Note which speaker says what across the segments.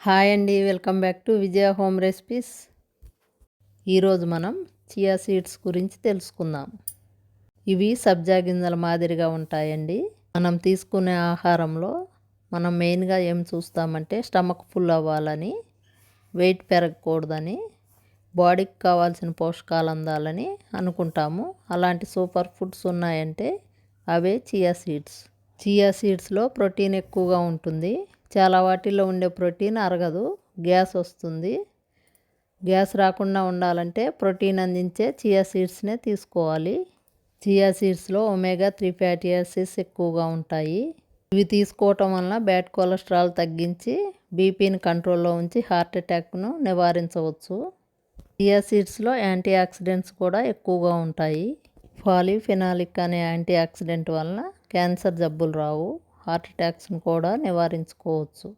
Speaker 1: Hi అండి welcome back to Vijaya home recipes. ఈరోజు మనం చియా సీడ్స్ గురించి తెలుసుకుందాం. ఇవి సబ్జా గింజల మాదిరిగా ఉంటాయండి. మనం తీసుకునే ఆహారంలో మనం మెయిన్గా ఏం చూస్తామంటే స్టమక్ ఫుల్ అవ్వాలని వెయిట్ పెరగకూడదని బాడీకి కావాల్సిన పోషకాలు అందాలని అనుకుంటాము. అలాంటి సూపర్ ఫుడ్స్ ఉన్నాయంటే అవే చియా సీడ్స్. చియా సీడ్స్లో ప్రోటీన్ ఎక్కువగా ఉంటుంది. చాలా వాటిల్లో ఉండే ప్రోటీన్ అరగదు. గ్యాస్ వస్తుంది. గ్యాస్ రాకుండా ఉండాలంటే ప్రోటీన్ అందించే చియా సీడ్స్నే తీసుకోవాలి. చియా సీడ్స్లో ఒమేగా త్రీ ఫ్యాటీ యాసిడ్స్ ఎక్కువగా ఉంటాయి. ఇవి తీసుకోవటం వలన బ్యాడ్ కొలెస్ట్రాల్ తగ్గించి బీపీని కంట్రోల్లో ఉంచి హార్ట్ అటాక్ను నివారించవచ్చు. చియా సీడ్స్లో యాంటీ ఆక్సిడెంట్స్ కూడా ఎక్కువగా ఉంటాయి. పాలిఫినాలిక్ అనే యాంటీ ఆక్సిడెంట్ వలన క్యాన్సర్ జబ్బులు రావు. హార్ట్ అటాక్స్ని కూడా నివారించుకోవచ్చు.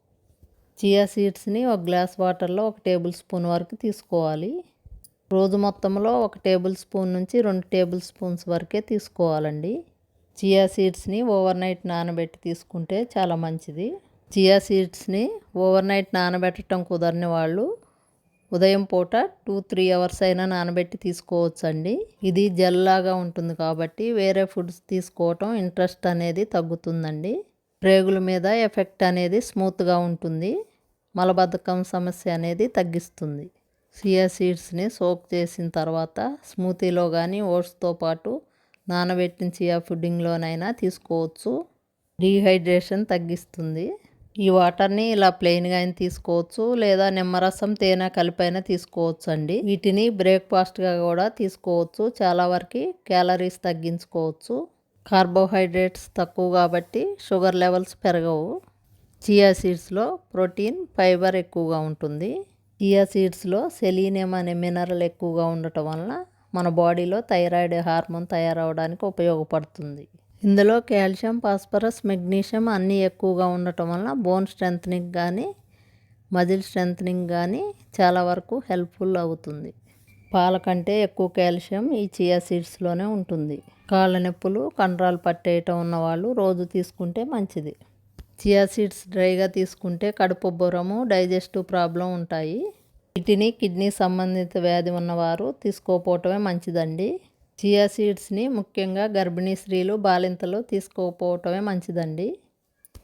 Speaker 1: చియా సీడ్స్ని ఒక గ్లాస్ వాటర్లో ఒక టేబుల్ స్పూన్ వరకు తీసుకోవాలి. రోజు మొత్తంలో ఒక టేబుల్ స్పూన్ నుంచి రెండు టేబుల్ స్పూన్స్ వరకే తీసుకోవాలండి. చియా సీడ్స్ని ఓవర్ నైట్ నానబెట్టి తీసుకుంటే చాలా మంచిది. చియా సీడ్స్ని ఓవర్ నైట్ నానబెట్టడం కుదరని వాళ్ళు ఉదయం పూట టూ త్రీ అవర్స్ అయినా నానబెట్టి తీసుకోవచ్చండి. ఇది జెల్లాగా ఉంటుంది కాబట్టి వేరే ఫుడ్స్ తీసుకోవటం ఇంట్రెస్ట్ అనేది తగ్గుతుందండి. రేగుల మీద ఎఫెక్ట్ అనేది స్మూత్గా ఉంటుంది. మలబద్ధకం సమస్య అనేది తగ్గిస్తుంది. సియా సీడ్స్ని సోక్ చేసిన తర్వాత స్మూతీలో కానీ ఓట్స్తో పాటు నానబెట్టిన చియా ఫుడ్డింగ్లోనైనా తీసుకోవచ్చు. డీహైడ్రేషన్ తగ్గిస్తుంది. ఈ వాటర్ని ఇలా ప్లెయిన్గా అయినా తీసుకోవచ్చు లేదా నిమ్మరసం తేనె కలిపైనా తీసుకోవచ్చు అండి వీటిని బ్రేక్ఫాస్ట్గా కూడా తీసుకోవచ్చు. చాలా వరకు క్యాలరీస్ తగ్గించుకోవచ్చు. కార్బోహైడ్రేట్స్ తక్కువ కాబట్టి షుగర్ లెవెల్స్ పెరగవు. చియా సీడ్స్లో ప్రోటీన్ ఫైబర్ ఎక్కువగా ఉంటుంది. చియా సీడ్స్లో సెలీనియం అనే మినరల్ ఎక్కువగా ఉండటం వలన మన బాడీలో థైరాయిడ్ హార్మోన్ తయారవడానికి ఉపయోగపడుతుంది. ఇందులో కాల్షియం ఫాస్ఫరస్ మెగ్నీషియం అన్నీ ఎక్కువగా ఉండటం వలన బోన్ స్ట్రెంగ్త్నింగ్ కానీ మజిల్ స్ట్రెంగ్త్నింగ్ కానీ చాలా వరకు హెల్ప్ఫుల్ అవుతుంది. పాల కంటే ఎక్కువ కాల్షియం ఈ చియా సీడ్స్లోనే ఉంటుంది. కాళ్ళ నొప్పులు కండరాలు పట్టేయటం ఉన్నవాళ్ళు రోజు తీసుకుంటే మంచిది. చియా సీడ్స్ డ్రైగా తీసుకుంటే కడుపు బురము డైజెస్టివ్ ప్రాబ్లం ఉంటాయి. వీటిని కిడ్నీ సంబంధిత వ్యాధి ఉన్నవారు తీసుకోపోవటమే మంచిదండి. చియా సీడ్స్ని ముఖ్యంగా గర్భిణీ స్త్రీలు బాలింతలు తీసుకోకపోవటమే మంచిదండి.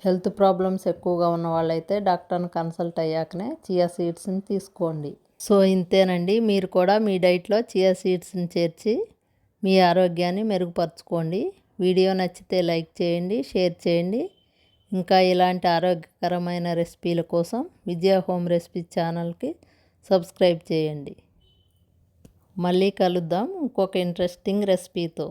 Speaker 1: హెల్త్ ప్రాబ్లమ్స్ ఎక్కువగా ఉన్న వాళ్ళైతే డాక్టర్ని కన్సల్ట్ అయ్యాకనే చియా సీడ్స్ని తీసుకోండి. సో ఇంతేనండి. మీరు కూడా మీ డైట్లో చియా సీడ్స్ని చేర్చి మీ ఆరోగ్యాన్ని మెరుగుపరచుకోండి. వీడియో నచ్చితే లైక్ చేయండి షేర్ చేయండి. ఇంకా ఇలాంటి ఆరోగ్యకరమైన రెసిపీల కోసం విజయ హోమ్ రెసిపీ ఛానల్కి సబ్స్క్రైబ్ చేయండి. మళ్ళీ కలుద్దాం ఇంకొక ఇంట్రెస్టింగ్ రెసిపీతో.